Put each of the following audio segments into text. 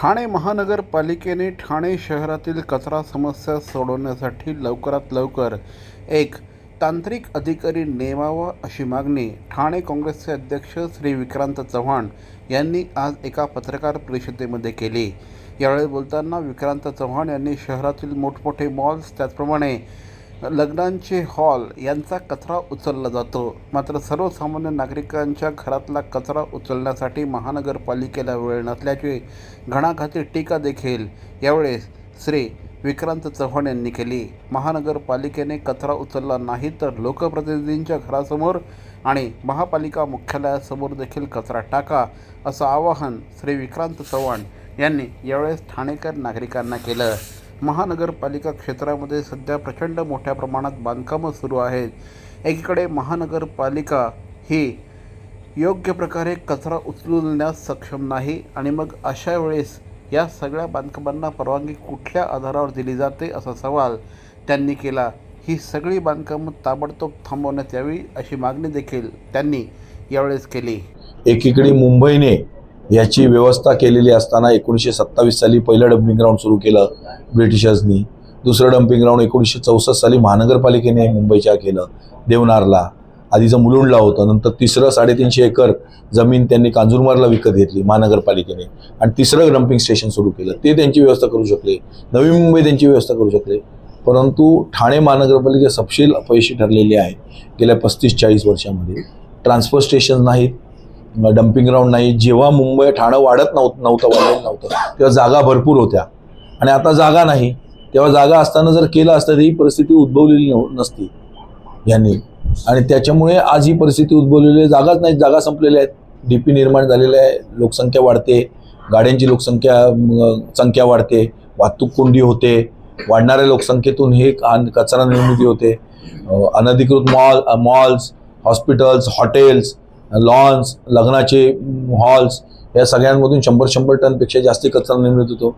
ठाणे महानगरपालिकेने ठाणे शहरातील कचरा समस्या सोडवण्यासाठी लवकरात लवकर एक तांत्रिक अधिकारी नेमावा अशी मागणी ठाणे काँग्रेसचे अध्यक्ष श्री विक्रांत चव्हाण यांनी आज एका पत्रकार परिषदेमध्ये केली. यावेळी बोलताना विक्रांत चव्हाण यांनी शहरातील मोठमोठे मॉल्स त्याचप्रमाणे लग्नांचे हॉल यांचा कचरा उचलला जातो. मात्र सर्वसामान्य नागरिकांच्या घरातला कचरा उचलण्यासाठी महानगरपालिकेला वेळ नसल्याचे घणाघाती टीका देखील यावेळेस श्री विक्रांत चव्हाण यांनी केली. महानगरपालिकेने कचरा उचलला नाही तर लोकप्रतिनिधींच्या घरासमोर आणि महापालिका मुख्यालयासमोर देखील कचरा टाका असं आवाहन श्री विक्रांत चव्हाण यांनी यावेळेस ठाणेकर नागरिकांना केलं. महानगरपालिका क्षेत्रामध्ये सध्या प्रचंड मोठ्या प्रमाणात बांधकामं सुरू आहेत. एकीकडे महानगरपालिका ही योग्य प्रकारे कचरा उचलण्यास सक्षम नाही आणि मग अशा वेळेस या सगळ्या बांधकामांना परवानगी कुठल्या आधारावर दिली जाते असा सवाल त्यांनी केला. ही सगळी बांधकामं ताबडतोब थांबवण्यात यावी अशी मागणी देखील त्यांनी यावेळेस केली. एकीकडे मुंबईने याची व्यवस्था केलेली असताना एकोणीसशे सत्तावीस साली पहिलं डम्पिंग ग्राउंड सुरू केलं ब्रिटिशर्सनी. दुसरं डम्पिंग ग्राउंड एकोणीसशे चौसष्ट साली महानगरपालिकेने मुंबईच्या केलं देवनारला. आधीचं मुलुंडला होतं नंतर तिसरं साडेतीनशे एकर जमीन त्यांनी कांजूरमारला विकत घेतली महानगरपालिकेने. आणि तिसरं डम्पिंग स्टेशन सुरू केलं. ते त्यांची व्यवस्था करू शकले. नवी मुंबई त्यांची व्यवस्था करू शकले. परंतु ठाणे महानगरपालिका सपशील अपयशी ठरलेली आहे गेल्या पस्तीस चाळीस वर्षामध्ये. ट्रान्सफर स्टेशन नाहीत. डम्पिंग ग्राउंड नाही. जेव्हा मुंबई ठाणं वाढत नव्हतं नव्हतं वाढलेलं नव्हतं तेव्हा जागा भरपूर होत्या. आणि आता जागा नाही. तेव्हा जागा असताना जर केलं असतं तर ही परिस्थिती उद्भवलेली नव नसती यांनी. आणि त्याच्यामुळे आज ही परिस्थिती उद्भवलेली आहे. जागाच नाही जागा संपलेल्या आहेत. डी पी निर्माण झालेल्या आहे. लोकसंख्या वाढते. गाड्यांची लोकसंख्या संख्या वाढते. वाहतूक कोंडी होते. वाढणाऱ्या लोकसंख्येतून हे कान- कचरा निर्मिती होते. अनधिकृत mall malls hospitals hotels lawns लग्नाचे हॉल्स या सगळ्यांमधून शंभर शंभर टनपेक्षा जास्त कचरा निर्मित होतो.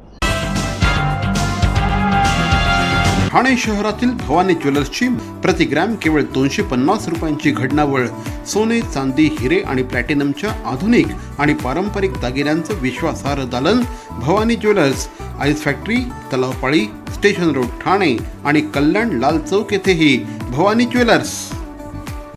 ठाणे शहरातील भवानी ज्वेलर्सची प्रति ग्रॅम केवळ दोनशे पन्नास रुपयांची घडणावळ सोने चांदी हिरे आणि प्लॅटिनमच्या आधुनिक आणि पारंपरिक दागिन्यांचं विश्वासार्ह दालन Bhavani jewellers ice factory Talavpali station road Thane आणि कल्याण लाल चौक येथेही भवानी ज्वेलर्स.